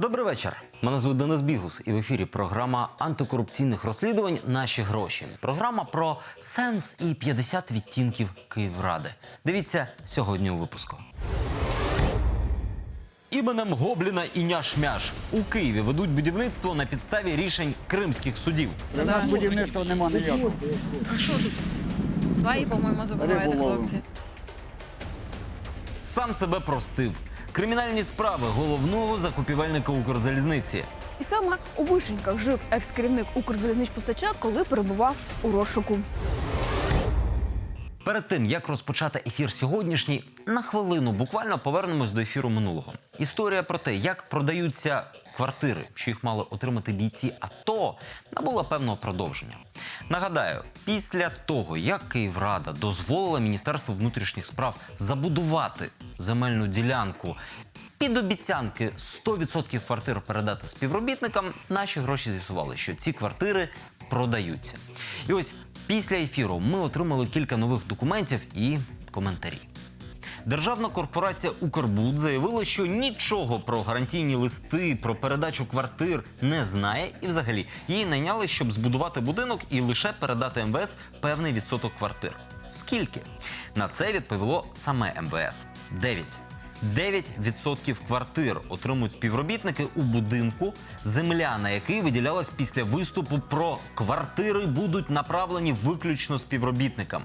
Добрий вечір. Мене звуть Денис Бігус, і в ефірі програма антикорупційних розслідувань Наші гроші. Програма про сенс і 50 відтінків Київради. Дивіться сьогодні у випуску. Іменем Гобліна і Няш-Мяш у Києві ведуть будівництво на підставі рішень кримських судів. У нас будівництва нема ніякого. А що тут? Сваї, по-моєму, ловимо. хлопці. Сам себе простив. Кримінальні справи головного закупівельника Укрзалізниці. І саме у Вишеньках жив екс-керівник Укрзалізничпостача, коли перебував у розшуку. Перед тим як розпочати ефір сьогоднішній, на хвилину буквально повернемось до ефіру минулого. Історія про те, як продаються квартири, що їх мали отримати бійці АТО, набула певного продовження. Нагадаю, після того, як Київрада дозволила Міністерству внутрішніх справ забудувати земельну ділянку під обіцянки 100% квартир передати співробітникам, наші гроші з'ясували, що ці квартири продаються. І ось після ефіру ми отримали кілька нових документів і коментарі. Державна корпорація Укрбуд заявила, що нічого про гарантійні листи, про передачу квартир не знає, і взагалі її найняли, щоб збудувати будинок і лише передати МВС певний відсоток квартир. Скільки? На це відповіло саме МВС 9. 9% квартир отримують співробітники у будинку, земля на який виділялась після виступу про квартири будуть направлені виключно співробітникам.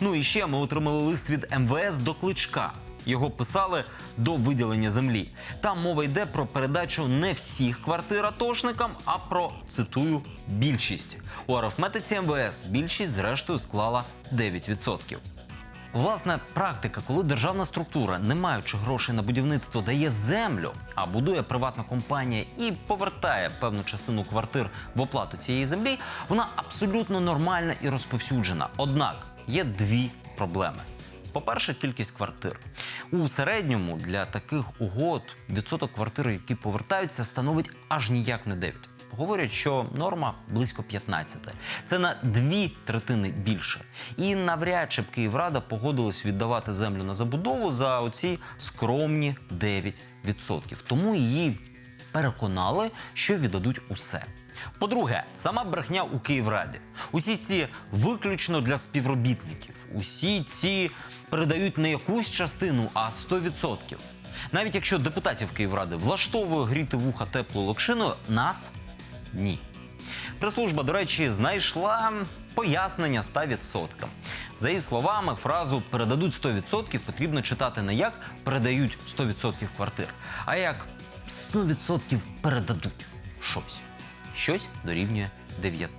Ну і ще ми отримали лист від МВС до кличка. Його писали до виділення землі. Там мова йде про передачу не всіх квартир атошникам, а про цитую більшість. У арифметиці МВС більшість зрештою склала 9%. Власне, практика, коли державна структура, не маючи грошей на будівництво, дає землю, а будує приватна компанія і повертає певну частину квартир в оплату цієї землі, вона абсолютно нормальна і розповсюджена. Однак є дві проблеми. По-перше, кількість квартир. У середньому для таких угод відсоток квартир, які повертаються, становить аж ніяк не 9. Говорять, що норма близько 15. Це на дві третини більше. І навряд чи б Київрада погодилась віддавати землю на забудову за оці скромні 9%. Тому її переконали, що віддадуть усе. По-друге, сама брехня у Київраді. Усі ці виключно для співробітників. Усі ці передають не якусь частину, а 100%. Навіть якщо депутатів Київради влаштовує гріти вуха теплою локшиною, нас ні. Прес-служба, до речі, знайшла пояснення 100%. За її словами, фразу передадуть 100% потрібно читати не як передають 100% квартир, а як 100% передадуть щось. Щось дорівнює 9.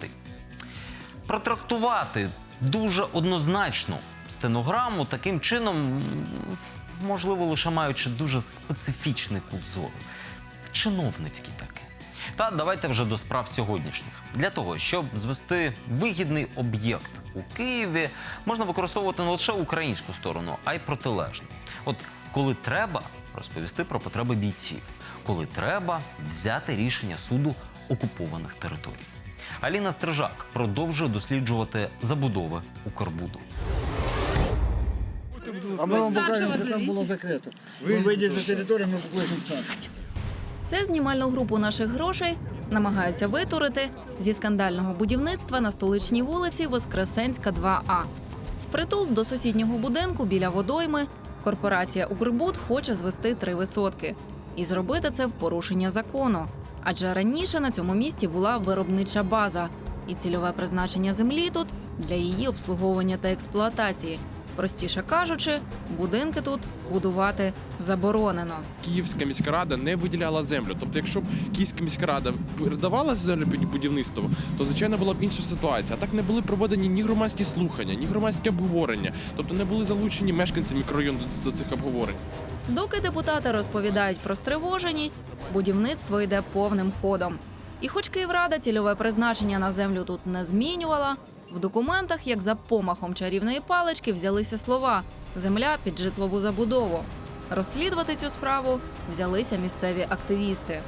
Протрактувати дуже однозначно стенограму таким чином, можливо, лише маючи дуже специфічний кут зору. Чиновницький. Та давайте вже до справ сьогоднішніх. Для того, щоб звести вигідний об'єкт у Києві, можна використовувати не лише українську сторону, а й протилежну. От коли треба розповісти про потреби бійців, коли треба взяти рішення суду окупованих територій. Аліна Стрижак продовжує досліджувати забудови Укрбуду. А ми вам покажемо, що там було закрито. Ви вийдете за територію, ми покличемо старшого. Це знімальну групу наших грошей намагаються витурити зі скандального будівництва на столичній вулиці Воскресенська 2А. Притул до сусіднього будинку біля водойми корпорація Укрбуд хоче звести три висотки і зробити це в порушення закону. Адже раніше на цьому місці була виробнича база, і цільове призначення землі тут для її обслуговування та експлуатації. Простіше кажучи, будинки тут будувати заборонено. Київська міська рада не виділяла землю. Тобто, якщо б Київська міська рада передавала землю під будівництво, то звичайно була б інша ситуація. А так не були проведені ні громадські слухання, ні громадські обговорення. Тобто не були залучені мешканці мікрорайону до- цих обговорень. Доки депутати розповідають про стривоженість, будівництво йде повним ходом. І хоч Київрада цільове призначення на землю тут не змінювала, в документах, як за помахом чарівної палички, взялися слова земля під житлову забудову. Розслідувати цю справу взялися місцеві активісти.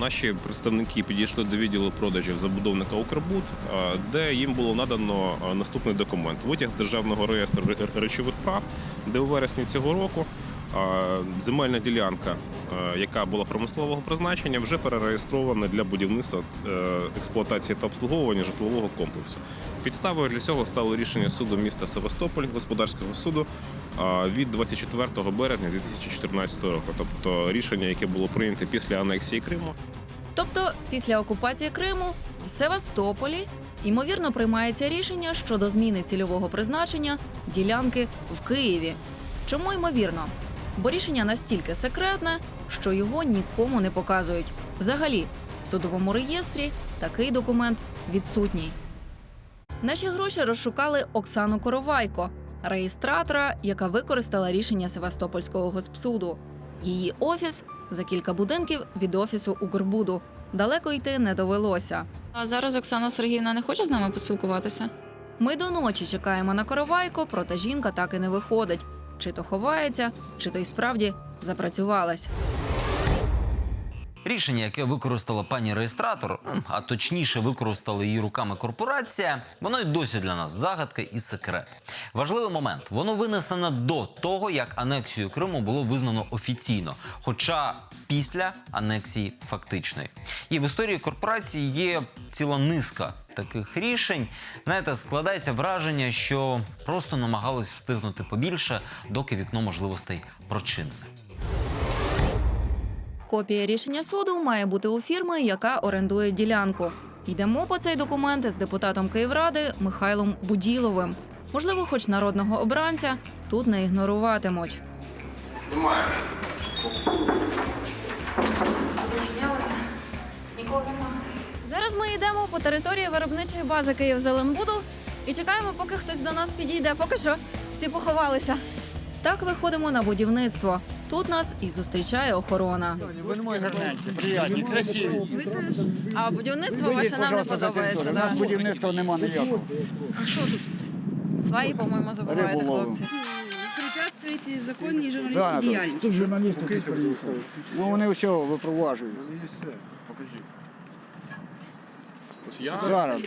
Наші представники підійшли до відділу продажів забудовника Укрбуд, е, де їм було надано е, наступний документ: витяг з державного реєстру речових прав, де у вересні цього року земельна ділянка, е, яка була промислового призначення, вже перереєстрована для будівництва е, експлуатації та обслуговування житлового комплексу. Підставою для цього стало рішення суду міста Севастополь, господарського суду від 24 березня 2014 року, тобто рішення, яке було прийнято після анексії Криму. Тобто, після окупації Криму в Севастополі ймовірно приймається рішення щодо зміни цільового призначення ділянки в Києві. Чому ймовірно? Бо рішення настільки секретне, що його нікому не показують. Взагалі, в судовому реєстрі такий документ відсутній. Наші гроші розшукали Оксану Коровайко, реєстратора, яка використала рішення Севастопольського госпсуду. Її офіс за кілька будинків від офісу Укрбуду. Далеко йти не довелося. А зараз Оксана Сергіївна не хоче з нами поспілкуватися? Ми до ночі чекаємо на коровайко, проте жінка так і не виходить. Чи то ховається, чи то й справді запрацювалась. Рішення, яке використала пані реєстратор, а точніше використала її руками корпорація, воно й досі для нас загадка і секрет. Важливий момент: воно винесено до того, як анексію Криму було визнано офіційно, хоча після анексії фактичної. І в історії корпорації є ціла низка таких рішень. Знаєте, складається враження, що просто намагались встигнути побільше, доки вікно можливостей прочинене. Копія рішення суду має бути у фірми, яка орендує ділянку. Йдемо по цей документ з депутатом Київради Михайлом Буділовим. Можливо, хоч народного обранця тут не ігноруватимуть. Зараз ми йдемо по території виробничої бази Київзеленбуду і чекаємо, поки хтось до нас підійде. Поки що всі поховалися. Так виходимо на будівництво. Тут нас і зустрічає охорона. Ви мої гарненькі, приятні, красиві. А будівництво ваше нам не подобається. У нас будівництва нема ніякого. Свої, по-моєму, забуваєте, Рибу ловимо. хлопці. препятствуете законній журналістській діяльності. Тут журналісти приїхали. Ну вони все випроваджують. Зараз.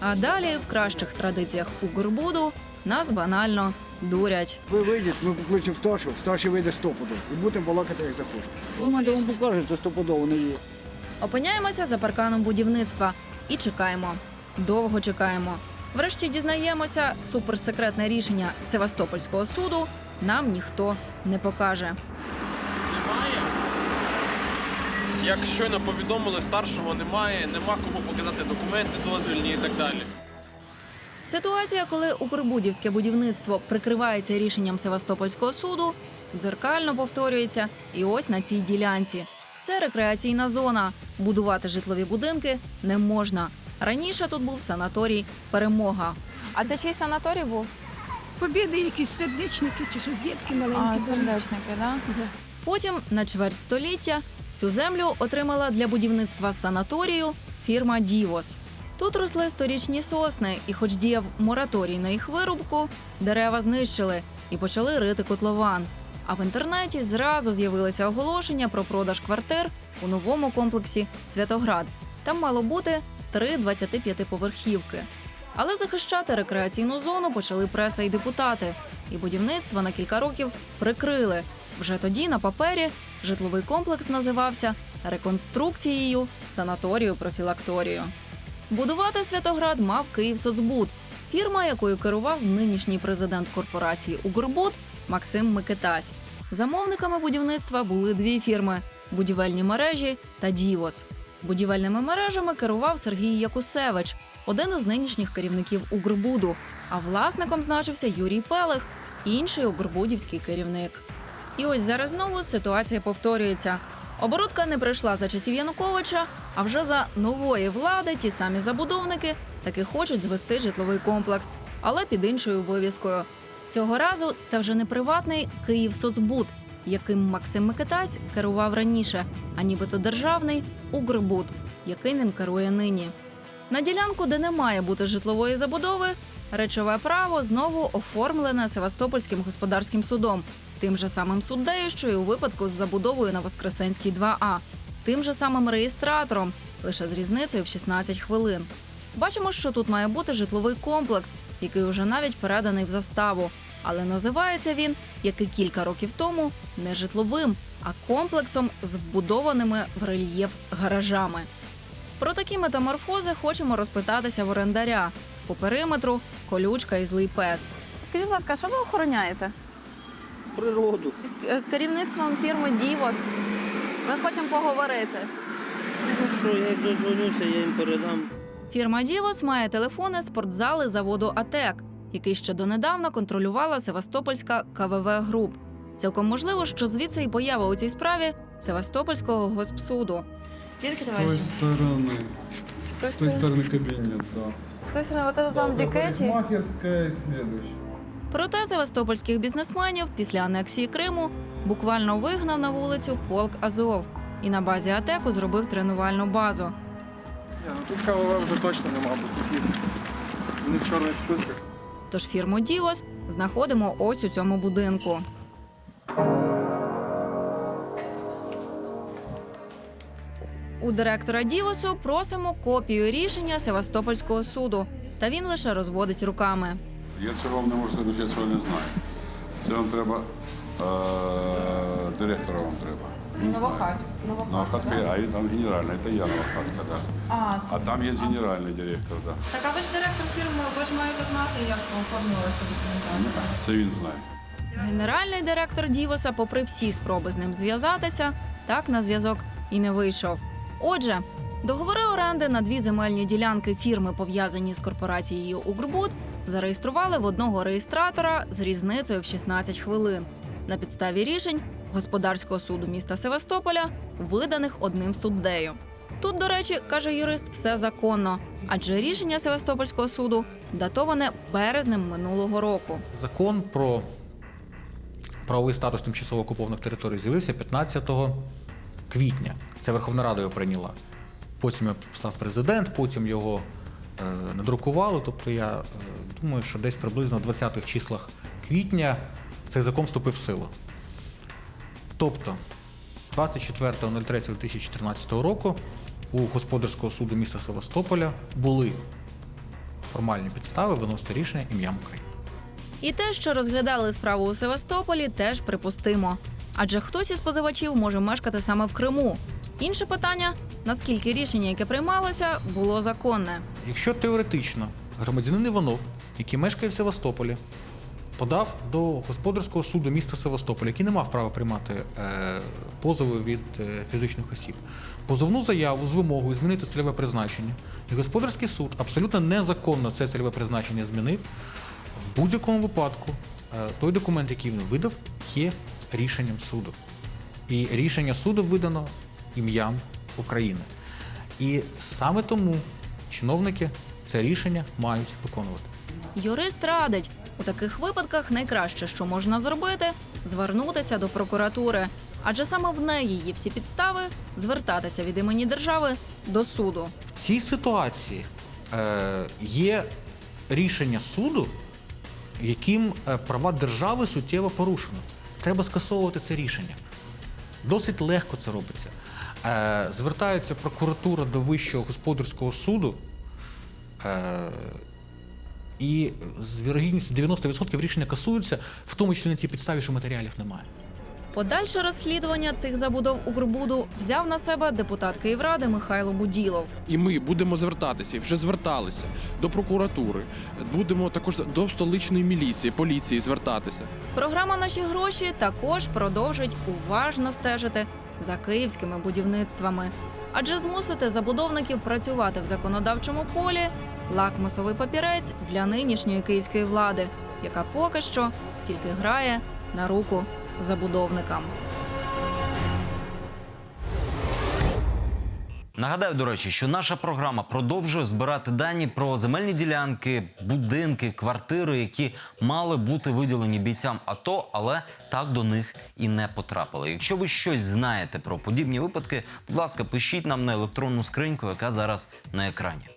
А далі, в кращих традиціях Укрбуду, нас банально дурять. Ви вийдете, ми покличемо старшого, старший вийде стопудово. І будемо балакати, як захочемо. Думаю, вам покажуть, це стопудово не є. Опиняємося за парканом будівництва і чекаємо. Довго чекаємо. Врешті дізнаємося, суперсекретне рішення Севастопольського суду нам ніхто не покаже. Немає. Як щойно повідомили, старшого немає, нема кому показати документи, дозвільні і так далі. Ситуація, коли Укрбудівське будівництво прикривається рішенням Севастопольського суду, дзеркально повторюється і ось на цій ділянці. Це рекреаційна зона. Будувати житлові будинки не можна. Раніше тут був санаторій Перемога. А це чий санаторій був? Побіди якісь сердечники чи що дітки маленькі. А, сердечники, так? Да? Потім на чверть століття цю землю отримала для будівництва санаторію фірма Дівос. Тут росли сторічні сосни, і, хоч діяв мораторій на їх вирубку, дерева знищили і почали рити котлован. А в інтернеті зразу з'явилися оголошення про продаж квартир у новому комплексі Святоград. Там мало бути три 25-поверхівки. Але захищати рекреаційну зону почали преса і депутати, і будівництво на кілька років прикрили. Вже тоді на папері житловий комплекс називався реконструкцією санаторію профілакторію. Будувати Святоград мав Київсоцбуд, фірма, якою керував нинішній президент корпорації Укрбуд Максим Микитась. Замовниками будівництва були дві фірми: будівельні мережі та Дівос. Будівельними мережами керував Сергій Якусевич, один із нинішніх керівників Укрбуду. А власником значився Юрій Пелех, інший укрбудівський керівник. І ось зараз знову ситуація повторюється. Оборудка не прийшла за часів Януковича, а вже за нової влади ті самі забудовники таки хочуть звести житловий комплекс, але під іншою вивіскою. Цього разу це вже не приватний Київсоцбуд, яким Максим Микитась керував раніше, а нібито державний Укрбуд, яким він керує нині. На ділянку, де не має бути житлової забудови, речове право знову оформлене Севастопольським господарським судом, тим же самим суддею, що й у випадку з забудовою на Воскресенській 2А, тим же самим реєстратором, лише з різницею в 16 хвилин. Бачимо, що тут має бути житловий комплекс, який уже навіть переданий в заставу. Але називається він, як і кілька років тому, не житловим, а комплексом з вбудованими в рельєф гаражами. Про такі метаморфози хочемо розпитатися в орендаря. По периметру колючка і злий пес. Скажіть, будь ласка, що ви охороняєте? Природу. З, з керівництвом фірми Дівос. Ми хочемо поговорити. Ну що, я як дозвонюся, я їм передам. Фірма Дівос має телефони спортзали заводу АТЕК, який ще донедавна контролювала Севастопольська КВВ Груп. Цілком можливо, що звідси і поява у цій справі Севастопольського госпсуду. Звідки товариші? стороны. З тої сторони. кабинет, да. З тої сторони, от там дікеті. Парикмахерская и следующая. Проте севастопольських бізнесменів після анексії Криму буквально вигнав на вулицю полк Азов і на базі АТЕКу зробив тренувальну базу. Не, ну тут КВВ вже точно нема, бо тут їх вони в чорних списках. Тож фірму Дівос знаходимо ось у цьому будинку. У директора Дівосу просимо копію рішення Севастопольського суду, та він лише розводить руками. Я цього не можу сказати, я цього не знаю. Це вам треба директора вам треба. Він знає. Новохат. Новохатка, а там генеральна, це я Новохатка, да. А, А там є генеральний директор, да. так а ви ж директор фірми, ви ж маєте знати, як оформилася документація. Це він знає. Генеральний директор Дівоса, попри всі спроби з ним зв'язатися, так на зв'язок і не вийшов. Отже, договори оренди на дві земельні ділянки фірми, пов'язані з корпорацією Укрбуд, зареєстрували в одного реєстратора з різницею в 16 хвилин на підставі рішень господарського суду міста Севастополя, виданих одним суддею. Тут, до речі, каже юрист, все законно, адже рішення Севастопольського суду датоване березнем минулого року. Закон про правовий статус тимчасово окупованих територій з'явився 15 квітня. Це Верховна Рада його прийняла. Потім його став президент, потім його е, надрукували. Тобто я е, думаю, що десь приблизно в 20-х числах квітня цей закон вступив в силу. Тобто 24.03.2014 року у господарського суду міста Севастополя були формальні підстави виносити рішення ім'ям України. І те, що розглядали справу у Севастополі, теж припустимо. Адже хтось із позивачів може мешкати саме в Криму. Інше питання: наскільки рішення, яке приймалося, було законне. Якщо теоретично громадянин Іванов, який мешкає в Севастополі, подав до господарського суду міста Севастополя, який не мав права приймати е, позови від е, фізичних осіб, позовну заяву з вимогою змінити цільове призначення, і господарський суд абсолютно незаконно це цільове призначення змінив. В будь-якому випадку е, той документ, який він видав, є рішенням суду. І рішення суду видано ім'ям України. І саме тому чиновники це рішення мають виконувати. Юрист радить у таких випадках найкраще, що можна зробити, звернутися до прокуратури, адже саме в неї є всі підстави звертатися від імені держави до суду. В цій ситуації е, є рішення суду, яким е, права держави суттєво порушено. Треба скасовувати це рішення. Досить легко це робиться. Е, звертається прокуратура до Вищого господарського суду. Е, і з вірогідністю 90% рішення касуються, в тому числі на цій підставі, що матеріалів немає. Подальше розслідування цих забудов Укрбуду взяв на себе депутат Київради Михайло Буділов. І ми будемо звертатися, і вже зверталися до прокуратури. Будемо також до столичної міліції, поліції звертатися. Програма Наші гроші також продовжить уважно стежити за київськими будівництвами, адже змусити забудовників працювати в законодавчому полі лакмусовий папірець для нинішньої київської влади, яка поки що тільки грає на руку забудовникам. Нагадаю, до речі, що наша програма продовжує збирати дані про земельні ділянки, будинки, квартири, які мали бути виділені бійцям АТО, але так до них і не потрапили. Якщо ви щось знаєте про подібні випадки, будь ласка, пишіть нам на електронну скриньку, яка зараз на екрані.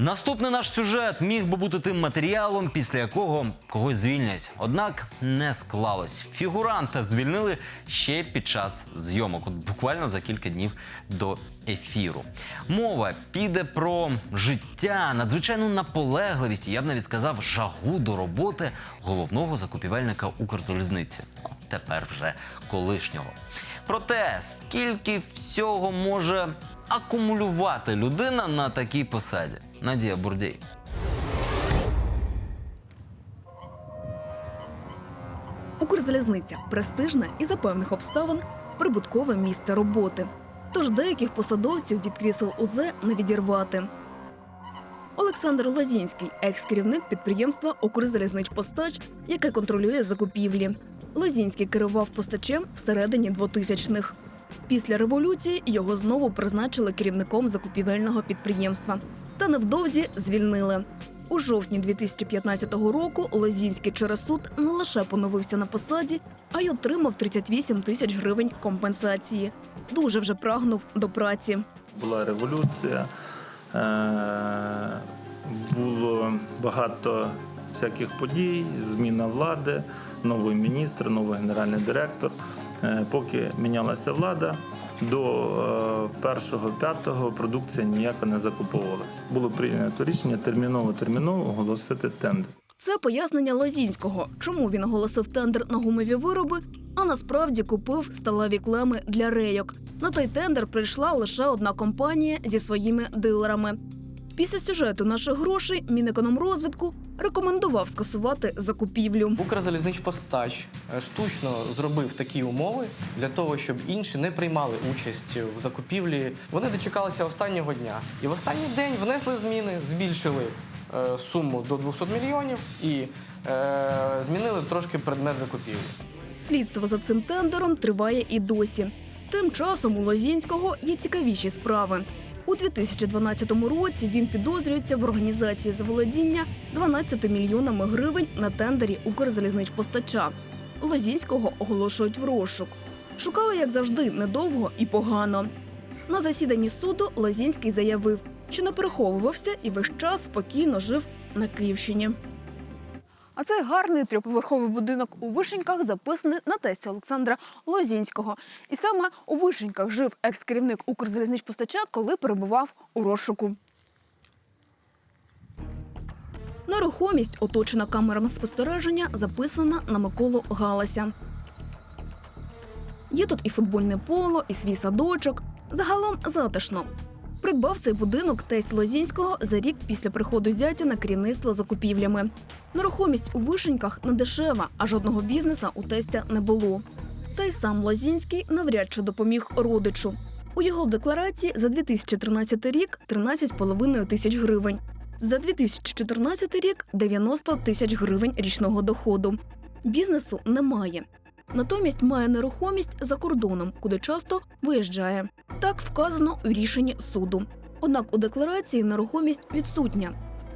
Наступний наш сюжет міг би бути тим матеріалом, після якого когось звільнять. Однак не склалось. Фігуранта звільнили ще під час зйомок, от буквально за кілька днів до ефіру. Мова піде про життя, надзвичайну наполегливість, я б навіть сказав, жагу до роботи головного закупівельника Укрзалізниці. Тепер вже колишнього. Проте, скільки всього може акумулювати людина на такій посаді? Надія Бурдєй. Укрзалізниця престижне і за певних обставин прибуткове місце роботи. Тож деяких посадовців від крісел УЗ не відірвати. Олександр Лозінський, екс-керівник підприємства Укрзалізничпостач, яке контролює закупівлі. Лозінський керував постачем всередині 2000-х. Після революції його знову призначили керівником закупівельного підприємства. Та невдовзі звільнили. У жовтні 2015 року Лозінський через суд не лише поновився на посаді, а й отримав 38 тисяч гривень компенсації. Дуже вже прагнув до праці. Була революція, е, було багато всяких подій, зміна влади, новий міністр, новий генеральний директор. Е, Поки мінялася влада, до е, першого п'ятого продукція ніяка не закуповувалася. Було прийнято рішення терміново терміново оголосити тендер. Це пояснення Лозінського, чому він оголосив тендер на гумові вироби, а насправді купив сталеві клеми для рейок. На той тендер прийшла лише одна компанія зі своїми дилерами. Після сюжету наших грошей Мінекономрозвитку рекомендував скасувати закупівлю. Укрзалізничпостач штучно зробив такі умови для того, щоб інші не приймали участь в закупівлі. Вони дочекалися останнього дня. І в останній день внесли зміни, збільшили е, суму до 200 мільйонів і е, змінили трошки предмет закупівлі. Слідство за цим тендером триває і досі. Тим часом у Лозінського є цікавіші справи. У 2012 році він підозрюється в організації заволодіння 12 мільйонами гривень на тендері Укрзалізничпостача. Лозінського оголошують в розшук. Шукали, як завжди, недовго і погано. На засіданні суду Лозінський заявив, що не переховувався і весь час спокійно жив на Київщині. А цей гарний трьохповерховий будинок у Вишеньках записаний на тесті Олександра Лозінського. І саме у Вишеньках жив екс-керівник Укрзалізничпостача, коли перебував у розшуку. Нерухомість, оточена камерами спостереження, записана на Миколу Галася. Є тут і футбольне поло, і свій садочок. Загалом затишно. Придбав цей будинок тесть Лозінського за рік після приходу зятя на керівництво закупівлями. Нерухомість у Вишеньках не дешева, а жодного бізнеса у тестя не було. Та й сам Лозінський навряд чи допоміг родичу. У його декларації за 2013 рік 13,5 тисяч гривень. За 2014 рік 90 тисяч гривень річного доходу. Бізнесу немає. Натомість має нерухомість за кордоном, куди часто виїжджає. Так вказано у рішенні суду. Однак у декларації нерухомість відсутня.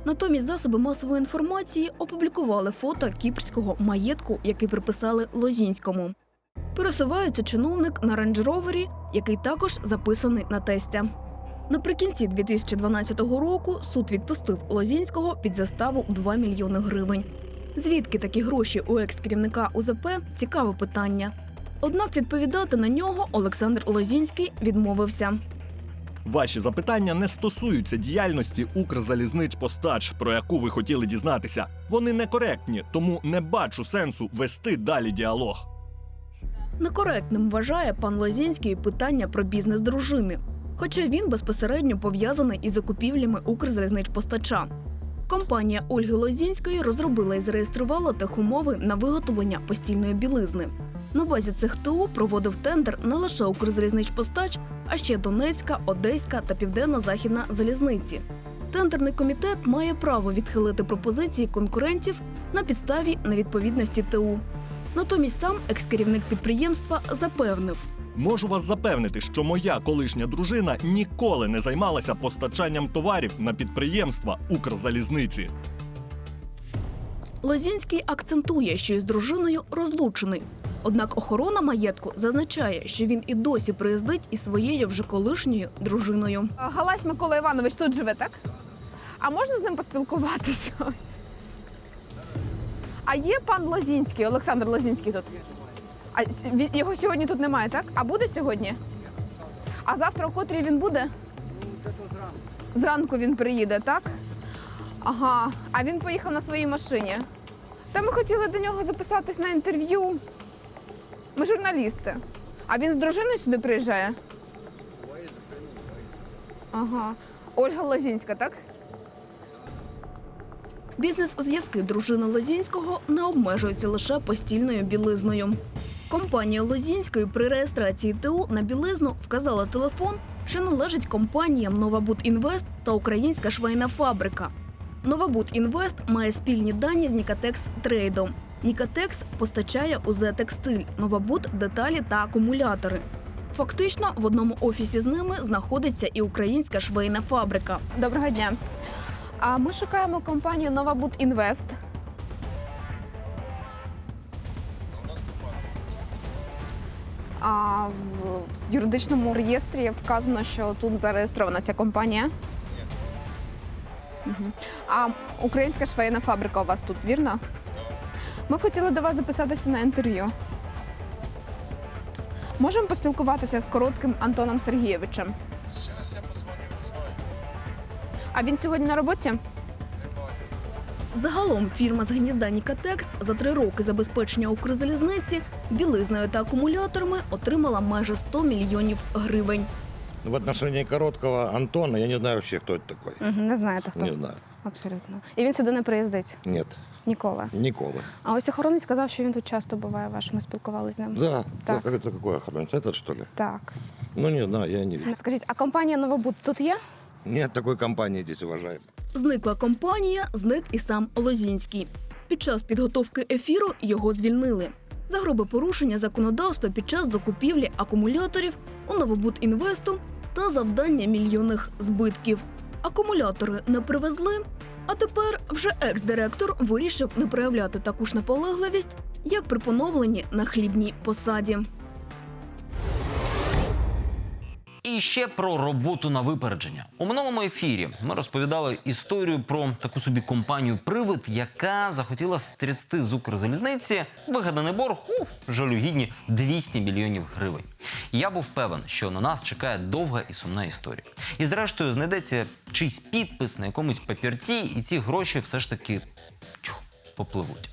Натомість засоби масової інформації опублікували фото кіпрського маєтку, який приписали Лозінському. Пересувається чиновник на рейндж-ровері, який також записаний на тестя. Наприкінці 2012 року суд відпустив Лозінського під заставу 2 мільйони гривень. Звідки такі гроші у екс-керівника УЗП – цікаве питання. Однак відповідати на нього Олександр Лозінський відмовився. Ваші запитання не стосуються діяльності Укрзалізничпостач, про яку ви хотіли дізнатися. Вони некоректні, тому не бачу сенсу вести далі діалог. Некоректним вважає пан Лозінський питання про бізнес дружини, хоча він безпосередньо пов'язаний із закупівлями Укрзалізничпостача. Компанія Ольги Лозінської розробила і зареєструвала техумови на виготовлення постільної білизни. На базі цих ТУ проводив тендер не лише Укрзалізничпостач, а ще Донецька, Одеська та Південно-Західна залізниці. Тендерний комітет має право відхилити пропозиції конкурентів на підставі невідповідності ТУ. Натомість сам екс-керівник підприємства запевнив, Можу вас запевнити, що моя колишня дружина ніколи не займалася постачанням товарів на підприємства Укрзалізниці. Лозінський акцентує, що із дружиною розлучений. Однак охорона маєтку зазначає, що він і досі приїздить із своєю вже колишньою дружиною. Галась Микола Іванович тут живе, так? А можна з ним поспілкуватися? А є пан Лозінський, Олександр Лозінський тут. А його сьогодні тут немає, так? А буде сьогодні? А завтра о котрій він буде? Зранку він приїде, так? Ага. А він поїхав на своїй машині. Та ми хотіли до нього записатись на інтерв'ю. Ми журналісти. А він з дружиною сюди приїжджає? Ага. Ольга Лозінська, так? Бізнес-зв'язки дружини Лозінського не обмежуються лише постільною білизною. Компанія Лозінської при реєстрації ТУ на білизну вказала телефон, що належить компаніям Новабуд Інвест та Українська швейна фабрика. Новабуд Інвест має спільні дані з Нікатекс Трейдом. Нікатекс постачає УЗ текстиль, Новабуд деталі та акумулятори. Фактично, в одному офісі з ними знаходиться і українська швейна фабрика. Доброго дня. Ми шукаємо компанію Новабуд Інвест. А в юридичному реєстрі вказано, що тут зареєстрована ця компанія. А українська швейна фабрика у вас тут, вірно? Ми б хотіли до вас записатися на інтерв'ю. Можемо поспілкуватися з коротким Антоном Сергійовичем. А він сьогодні на роботі? Загалом фірма з гнізда Нікатекс за три роки забезпечення Укрзалізниці білизною та акумуляторами отримала майже 100 мільйонів гривень. В отношении короткого Антона я не знаю вообще, кто это такой. Мгм, Не знаєте хто? Не знаю. Абсолютно. І він сюди не приїздить Нет, ніколи. Никола. А ось охоронець сказав, що він тут часто буває ваш. Ми спілкувалися з ним. Да, Так. так. это какой охранник? Этот, что ли? Так. Ну, не знаю, я не вижу. Скажіть, а компанія Новобуд тут є? Нет такой компании здесь, уважаемый. Зникла компанія, зник і сам Лозінський. Під час підготовки ефіру його звільнили. За грубе порушення законодавства під час закупівлі акумуляторів у Новобуд Інвесту та завдання мільйонних збитків. Акумулятори не привезли, а тепер вже екс-директор вирішив не проявляти таку ж наполегливість, як при поновленні на хлібній посаді. І ще про роботу на випередження. У минулому ефірі ми розповідали історію про таку собі компанію Привид, яка захотіла стрясти з Укрзалізниці вигаданий борг у жалюгідні 200 мільйонів гривень. Я був певен, що на нас чекає довга і сумна історія. І зрештою знайдеться чийсь підпис на якомусь папірці, і ці гроші все ж таки чух, попливуть.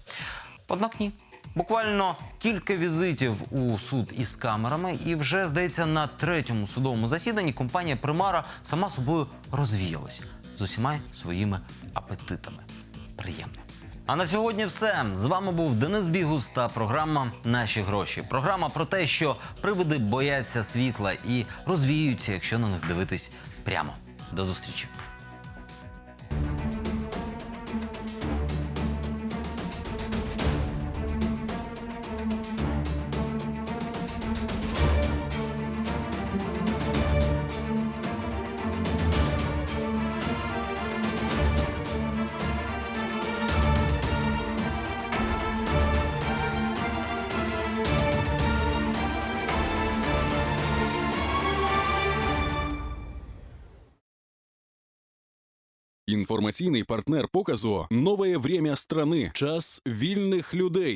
Однак ні. Буквально кілька візитів у суд із камерами, і вже здається, на третьому судовому засіданні компанія Примара сама собою розвіялась з усіма своїми апетитами. Приємно. А на сьогодні все. З вами був Денис Бігус та програма Наші гроші. Програма про те, що привиди бояться світла і розвіюються, якщо на них дивитись прямо. До зустрічі. Информационный партнер показу «Новое время страны. Час вильных людей».